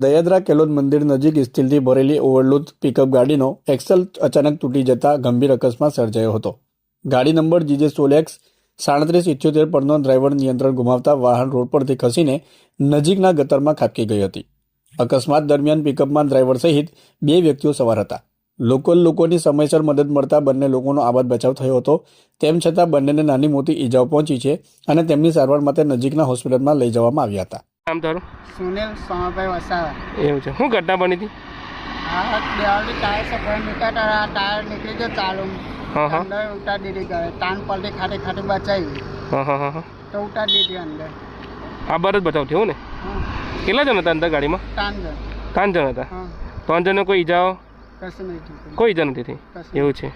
દયાદરા કેલોદ મંદિર નજીક સ્ટીલથી ભરેલી ઓવરલોડ પિકઅપ ગાડીનો એક્સલ અચાનક તૂટી જતા ગંભીર અકસ્માત સર્જાયો હતો. ગાડી નંબર જીજે સોલેક્સ સાડત્રીસ ઇઠ્યોતેર પરનો ડ્રાઈવર નિયંત્રણ ગુમાવતા વાહન રોડ પરથી ખસીને નજીકના ગતરમાં ખાબકી ગઈ હતી. અકસ્માત દરમિયાન પિકઅપમાં ડ્રાઈવર સહિત બે વ્યક્તિઓ સવાર હતા. લોકલ લોકોની સમયસર મદદ મળતા બંને લોકોનો આબાદ બચાવ થયો હતો. તેમ છતાં બંનેને નાની મોટી ઈજાઓ પહોંચી છે અને તેમની સારવાર માટે નજીકના હોસ્પિટલમાં લઈ જવામાં આવ્યા હતા. નામ તારું? સુનિલ સોમાભાઈ વસાવા. એવું છે. શું ઘટના બની હતી? દેવાળી ટાયર સફાઈ નીકળતા આ ટાયર નીકળી ગયો ચાલુ હા હા. અંદર ઉતાર દીધી કરે તાન પલટી ખાતે ખાટી બચાવી. હા હા હા હા. તો ઉતાર દીધી અંદર. આ બાર જ બચાવ થયો ને? કેટલા જણ હતા અંદર ગાડીમાં? ત્રણ જણ. ત્રણ જણ હતા? ત્રણ જણને કોઈ ઈજાઓ? કોઈ ઈજા નથી થઈ? એવું છે.